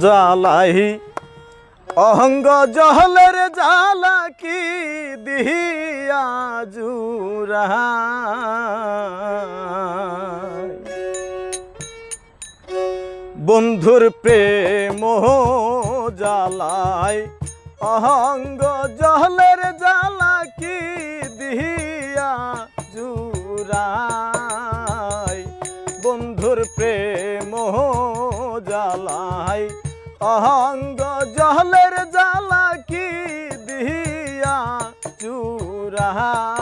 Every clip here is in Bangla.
জালাই অহঙ্গ জহলের জালা কি দিহিয়া জুরা বন্ধুর প্রেম জালাই অহঙ্গ জহলের জালা কি দিহিয়া জুরাই বন্ধুর প্রেম জালাই অহঙ্গ জহলের জালা কি দিয়া চুরাই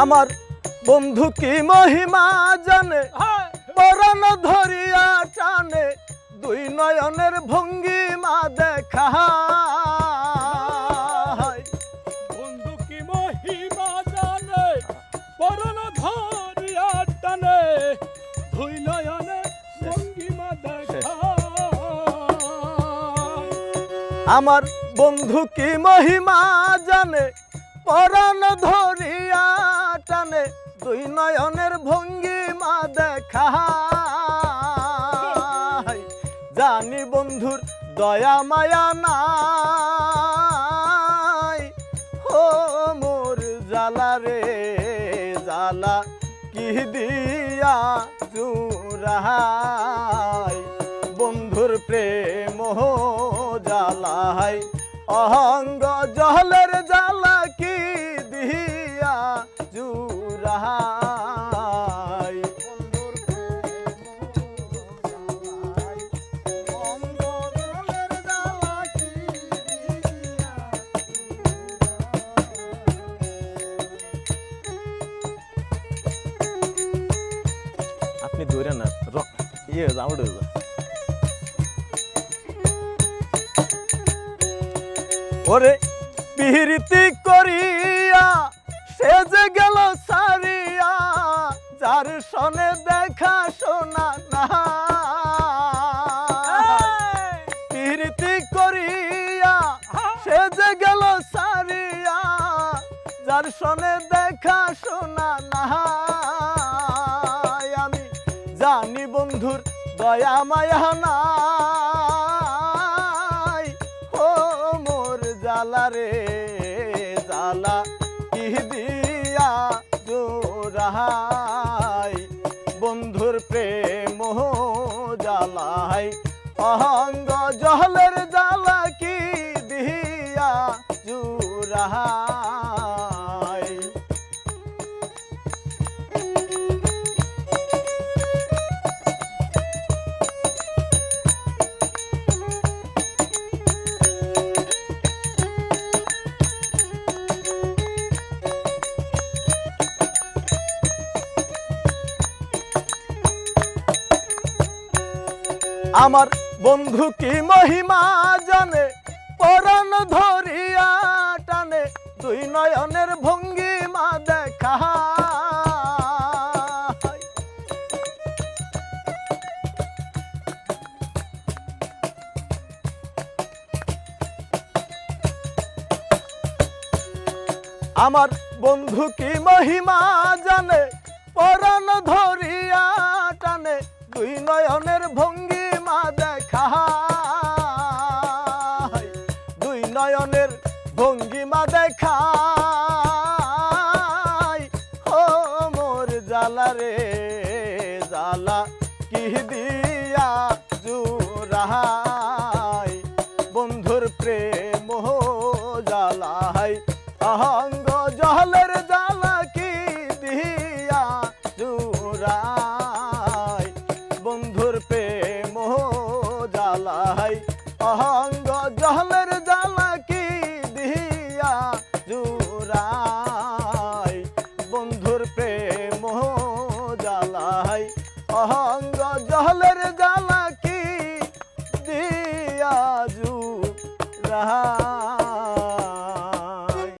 আমার বন্ধু কি মহিমা জানে? পরাণ ধরিয়া টানে দুই নয়নের ভঙ্গিমা দেখা বন্ধু কি মহিমা জানে? পরন ধরিয়া টানে ধুই নয়নে ভঙ্গিমা দেখা আমার বন্ধু কি মহিমা জানে? পরাণ ধরিয়া টানে দুই নয়নের ভঙ্গিমা দেখা জানি বন্ধুর দয়া, মায়া নাই। ও মোর জালা রে জালা কি দিয়া জুরাই বন্ধুর প্রেম জালাই অহঙ্গ আপনি ধরে না ইয়ে যায় ওরে পিরিতি করিয়া সে যে গেল সারিয়া যার সনে দেখা শোনা না পিরিতি করিয়া সে যে গেল সারিয়া যার সনে জানি বন্ধুর দয়া মায়া নাই। ও মোর জালা রে জালা কি দিয়া জোরাই বন্ধুর প্রেম জালাই অহঙ্গ জহলের জালা কি দিয়া জুরাই আমার বন্ধু কি মহিমা জানে? পরাণ ধরিয়া টানে, দুই নয়নের ভঙ্গিমা দেখা আমার বন্ধু কি মহিমা জানে? ভঙ্গিমা দেখা অঙ্গ জহলের জ্বালা কি দিয়া জু রাহা